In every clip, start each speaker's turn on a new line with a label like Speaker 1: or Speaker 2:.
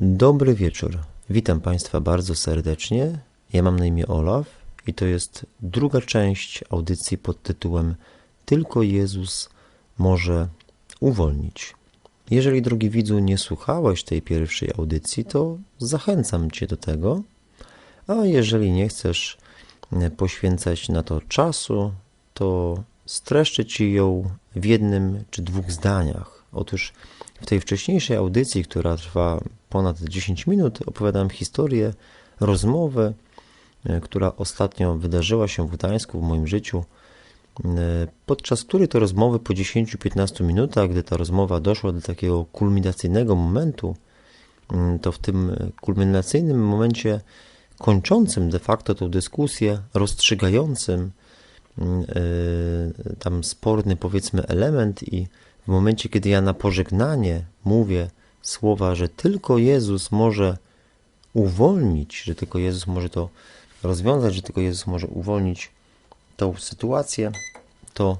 Speaker 1: Dobry wieczór. Witam Państwa bardzo serdecznie. Ja mam na imię Olaf i to jest druga część audycji pod tytułem Tylko Jezus może uwolnić. Jeżeli, drogi widzu, nie słuchałeś tej pierwszej audycji, to zachęcam Cię do tego. A jeżeli nie chcesz poświęcać na to czasu, to streszczę Ci ją w jednym czy dwóch zdaniach. Otóż w tej wcześniejszej audycji, która trwa ponad 10 minut, opowiadam historię, rozmowę, e, która ostatnio wydarzyła się w Gdańsku w moim życiu, e, podczas której to rozmowy po 10-15 minutach, gdy ta rozmowa doszła do takiego kulminacyjnego momentu, mm, to w tym kulminacyjnym momencie kończącym de facto tę dyskusję, rozstrzygającym mm, e, tam sporny powiedzmy element i w momencie, kiedy ja na pożegnanie mówię słowa, że tylko Jezus może uwolnić, że tylko Jezus może to rozwiązać, że tylko Jezus może uwolnić tą sytuację, to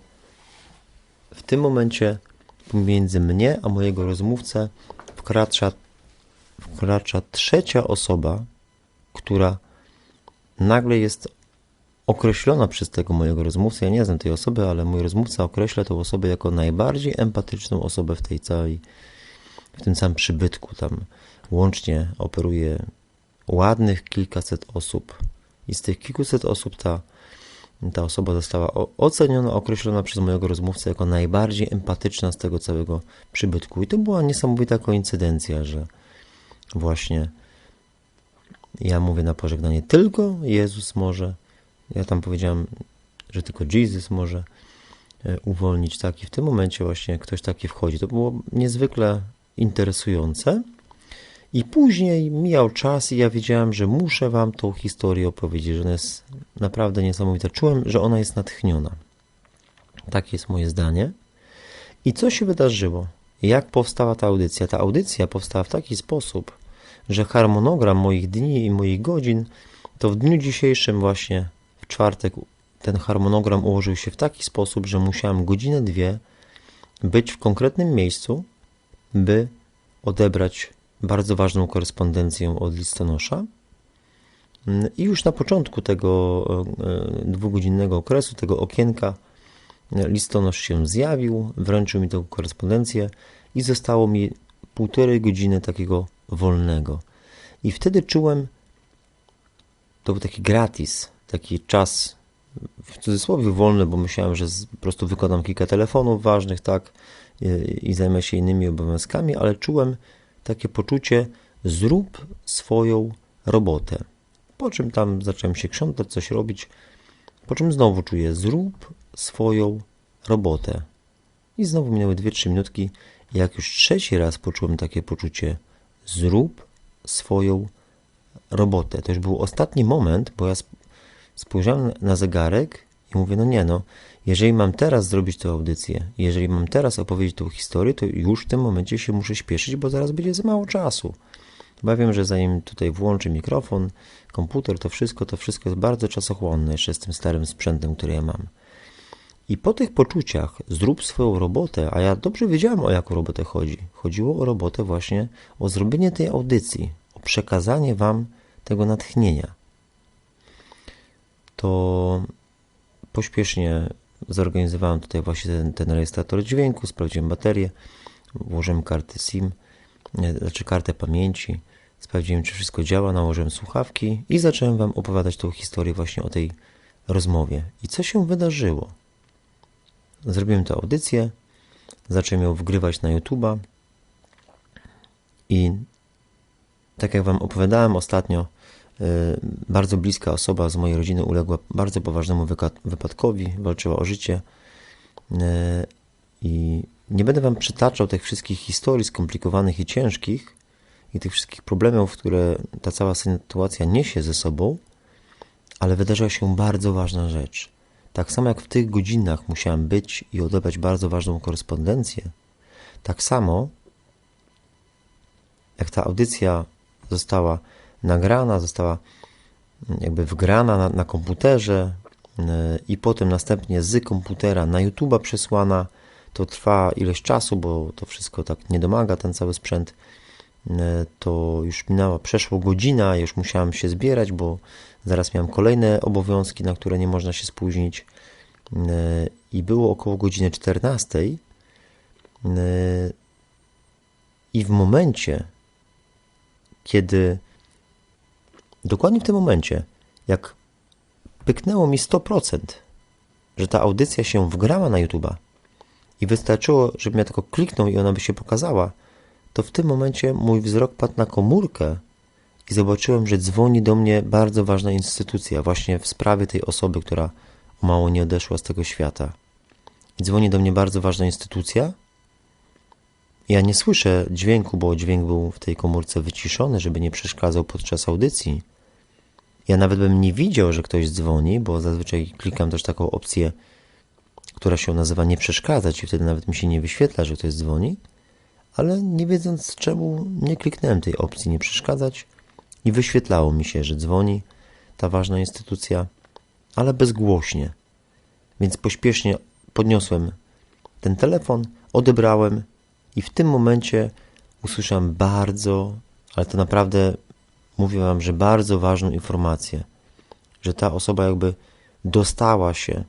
Speaker 1: w tym momencie pomiędzy mnie a mojego rozmówcę wkracza, wkracza trzecia osoba, która nagle jest określona przez tego mojego rozmówcę. Ja nie znam tej osoby, ale mój rozmówca określa tę osobę jako najbardziej empatyczną osobę w tej całej, w tym samym przybytku. Tam łącznie operuje ładnych kilkaset osób. I z tych kilkuset osób ta, ta osoba została oceniona, określona przez mojego rozmówcę jako najbardziej empatyczna z tego całego przybytku. I to była niesamowita koincydencja, że właśnie ja mówię na pożegnanie tylko Jezus może ja tam powiedziałem, że tylko Jesus może e, uwolnić taki. W tym momencie właśnie ktoś taki wchodzi. To było niezwykle interesujące. I później mijał czas i ja wiedziałem, że muszę wam tą historię opowiedzieć, że ona jest naprawdę niesamowita. Czułem, że ona jest natchniona. Takie jest moje zdanie. I co się wydarzyło? Jak powstała ta audycja? Ta audycja powstała w taki sposób, że harmonogram moich dni i moich godzin to w dniu dzisiejszym właśnie w czwartek ten harmonogram ułożył się w taki sposób, że musiałem godzinę, dwie być w konkretnym miejscu, by odebrać bardzo ważną korespondencję od listonosza. I już na początku tego e, dwugodzinnego okresu, tego okienka, listonosz się zjawił, wręczył mi tę korespondencję i zostało mi półtorej godziny takiego wolnego. I wtedy czułem, to był taki gratis, taki czas w cudzysłowie wolny, bo myślałem, że po prostu wykonam kilka telefonów ważnych, tak, i, i zajmę się innymi obowiązkami, ale czułem takie poczucie, zrób swoją robotę. Po czym tam zacząłem się krzątać, coś robić, po czym znowu czuję, zrób swoją robotę. I znowu minęły 2-3 minutki. Jak już trzeci raz poczułem takie poczucie, zrób swoją robotę. To już był ostatni moment, bo ja spojrzałem na zegarek i mówię, no nie no, jeżeli mam teraz zrobić tę audycję, jeżeli mam teraz opowiedzieć tą historię, to już w tym momencie się muszę śpieszyć, bo zaraz będzie za mało czasu. Bo wiem, że zanim tutaj włączę mikrofon, komputer, to wszystko, to wszystko jest bardzo czasochłonne jeszcze z tym starym sprzętem, który ja mam. I po tych poczuciach zrób swoją robotę, a ja dobrze wiedziałem o jaką robotę chodzi. Chodziło o robotę właśnie o zrobienie tej audycji, o przekazanie Wam tego natchnienia to pośpiesznie zorganizowałem tutaj właśnie ten, ten rejestrator dźwięku, sprawdziłem baterię, włożyłem kartę SIM, znaczy kartę pamięci, sprawdziłem, czy wszystko działa, nałożyłem słuchawki i zacząłem Wam opowiadać tą historię właśnie o tej rozmowie. I co się wydarzyło? Zrobiłem tę audycję, zacząłem ją wgrywać na YouTube'a i tak jak Wam opowiadałem ostatnio, E, bardzo bliska osoba z mojej rodziny uległa bardzo poważnemu wypadkowi, walczyła o życie. E, I nie będę Wam przytaczał tych wszystkich historii skomplikowanych i ciężkich i tych wszystkich problemów, które ta cała sytuacja niesie ze sobą, ale wydarzyła się bardzo ważna rzecz. Tak samo jak w tych godzinach musiałem być i odebrać bardzo ważną korespondencję, tak samo jak ta audycja została nagrana, została jakby wgrana na, na komputerze e, i potem następnie z komputera na YouTube'a przesłana. To trwa ileś czasu, bo to wszystko tak nie domaga, ten cały sprzęt. to już minęła, przeszło godzina, już musiałem się zbierać, bo zaraz miałem kolejne obowiązki, na które nie można się spóźnić. I było około godziny 14. I w momencie, kiedy dokładnie w tym momencie, jak pyknęło mi 100%, że ta audycja się wgrała na YouTube'a i wystarczyło, żebym ja tylko kliknął i ona by się pokazała, to w tym momencie mój wzrok padł na komórkę i zobaczyłem, że dzwoni do mnie bardzo ważna instytucja, właśnie w sprawie tej osoby, która mało nie odeszła z tego świata. I dzwoni do mnie bardzo ważna instytucja. Ja nie słyszę dźwięku, bo dźwięk był w tej komórce wyciszony, żeby nie przeszkadzał podczas audycji. Ja nawet bym nie widział, że ktoś dzwoni, bo zazwyczaj klikam też taką opcję, która się nazywa nie przeszkadzać i wtedy nawet mi się nie wyświetla, że ktoś dzwoni, ale nie wiedząc czemu nie kliknąłem tej opcji nie przeszkadzać i wyświetlało mi się, że dzwoni ta ważna instytucja, ale bezgłośnie. Więc pośpiesznie podniosłem ten telefon, odebrałem i w tym momencie usłyszałem bardzo, ale to naprawdę mówię Wam, że bardzo ważną informację, że ta osoba jakby dostała się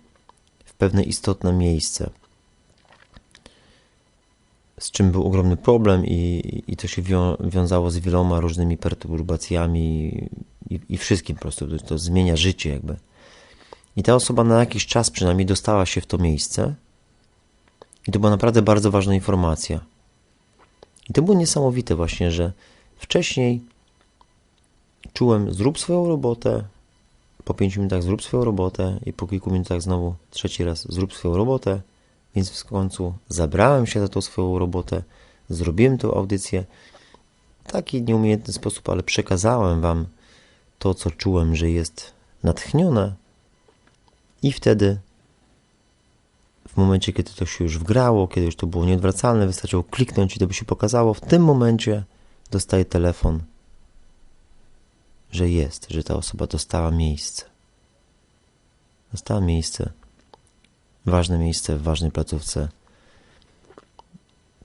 Speaker 1: w pewne istotne miejsce, z czym był ogromny problem i, i to się wią, wiązało z wieloma różnymi perturbacjami i, i wszystkim po prostu, to, to zmienia życie jakby. I ta osoba na jakiś czas przynajmniej dostała się w to miejsce i to była naprawdę bardzo ważna informacja. I to było niesamowite właśnie, że wcześniej czułem zrób swoją robotę, po pięciu minutach zrób swoją robotę i po kilku minutach znowu trzeci raz zrób swoją robotę, więc w końcu zabrałem się za tą swoją robotę, zrobiłem tą audycję. W taki nieumiejętny sposób, ale przekazałem Wam to, co czułem, że jest natchnione. I wtedy w momencie, kiedy to się już wgrało, kiedy już to było nieodwracalne, wystarczyło kliknąć i to by się pokazało, w tym momencie dostaję telefon że jest, że ta osoba dostała miejsce. Dostała miejsce, ważne miejsce w ważnej placówce.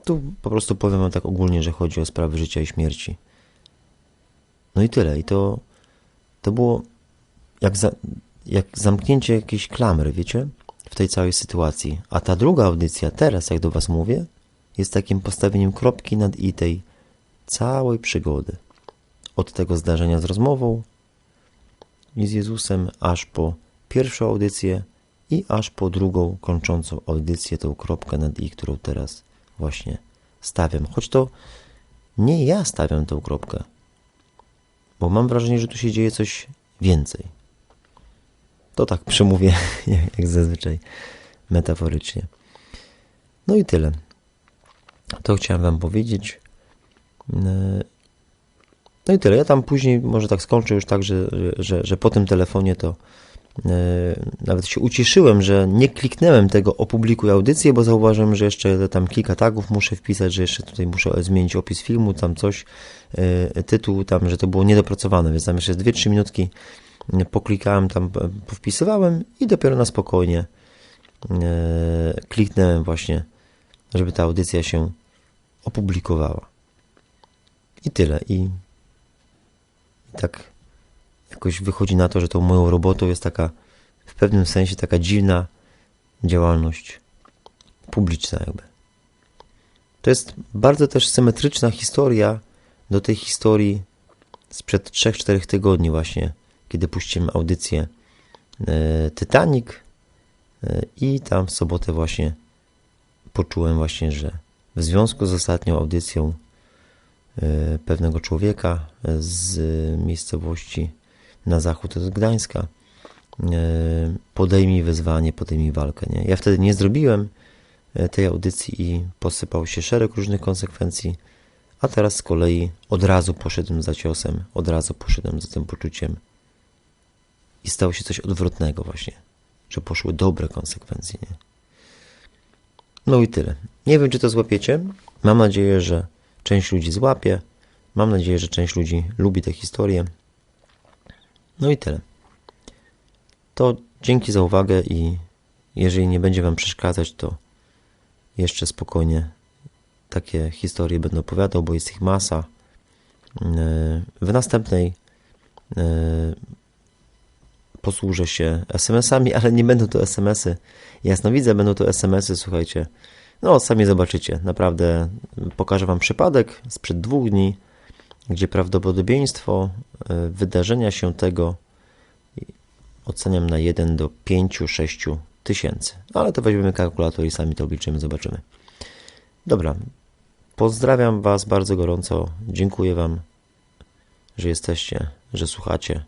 Speaker 1: Tu po prostu powiem wam tak ogólnie, że chodzi o sprawy życia i śmierci. No i tyle. I to, to było jak, za, jak zamknięcie jakiejś klamry, wiecie, w tej całej sytuacji. A ta druga audycja, teraz jak do was mówię, jest takim postawieniem kropki nad i tej całej przygody od tego zdarzenia z rozmową i z Jezusem, aż po pierwszą audycję i aż po drugą kończącą audycję, tą kropkę nad i, którą teraz właśnie stawiam. Choć to nie ja stawiam tą kropkę, bo mam wrażenie, że tu się dzieje coś więcej. To tak przemówię, jak zazwyczaj, metaforycznie. No i tyle. To chciałem Wam powiedzieć. No i tyle. Ja tam później może tak skończę już tak, że, że, że po tym telefonie to e, nawet się ucieszyłem, że nie kliknąłem tego opublikuj audycję, bo zauważyłem, że jeszcze tam kilka tagów muszę wpisać, że jeszcze tutaj muszę zmienić opis filmu, tam coś, e, tytuł tam, że to było niedopracowane, więc tam jeszcze 2-3 minutki poklikałem, tam wpisywałem i dopiero na spokojnie e, kliknąłem właśnie, żeby ta audycja się opublikowała. I tyle. I tak jakoś wychodzi na to, że tą moją robotą jest taka w pewnym sensie taka dziwna działalność publiczna jakby. To jest bardzo też symetryczna historia do tej historii sprzed 3-4 tygodni właśnie, kiedy puściłem audycję e, Titanic e, i tam w sobotę właśnie poczułem właśnie, że w związku z ostatnią audycją pewnego człowieka z miejscowości na zachód od Gdańska. E, podejmij wyzwanie, podejmij walkę. Nie? Ja wtedy nie zrobiłem e, tej audycji i posypał się szereg różnych konsekwencji, a teraz z kolei od razu poszedłem za ciosem, od razu poszedłem za tym poczuciem i stało się coś odwrotnego właśnie, że poszły dobre konsekwencje. Nie? No i tyle. Nie wiem, czy to złapiecie. Mam nadzieję, że Część ludzi złapie. Mam nadzieję, że część ludzi lubi tę historię. No i tyle. To dzięki za uwagę i jeżeli nie będzie Wam przeszkadzać, to jeszcze spokojnie takie historie będę opowiadał, bo jest ich masa. W następnej e, posłużę się SMS-ami, ale nie będą to SMS-y. Jasno widzę, będą to SMS-y, słuchajcie. No, sami zobaczycie. Naprawdę pokażę Wam przypadek sprzed dwóch dni, gdzie prawdopodobieństwo e, wydarzenia się tego oceniam na 1 do 5-6 tysięcy. No, ale to weźmiemy kalkulator i sami to obliczymy, zobaczymy. Dobra. Pozdrawiam Was bardzo gorąco. Dziękuję Wam, że jesteście, że słuchacie.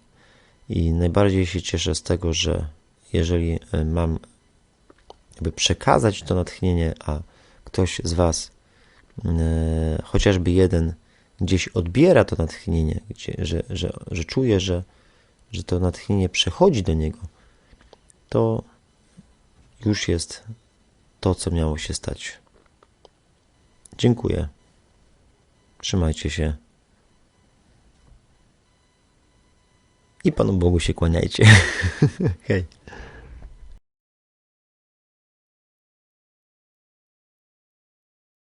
Speaker 1: I najbardziej się cieszę z tego, że jeżeli e, mam jakby przekazać to natchnienie, a ktoś z Was, e, chociażby jeden, gdzieś odbiera to natchnienie, gdzie, że, że, że czuje, że, że to natchnienie przechodzi do niego, to już jest to, co miało się stać. Dziękuję. Trzymajcie się. I Panu Bogu się kłaniajcie. Hej.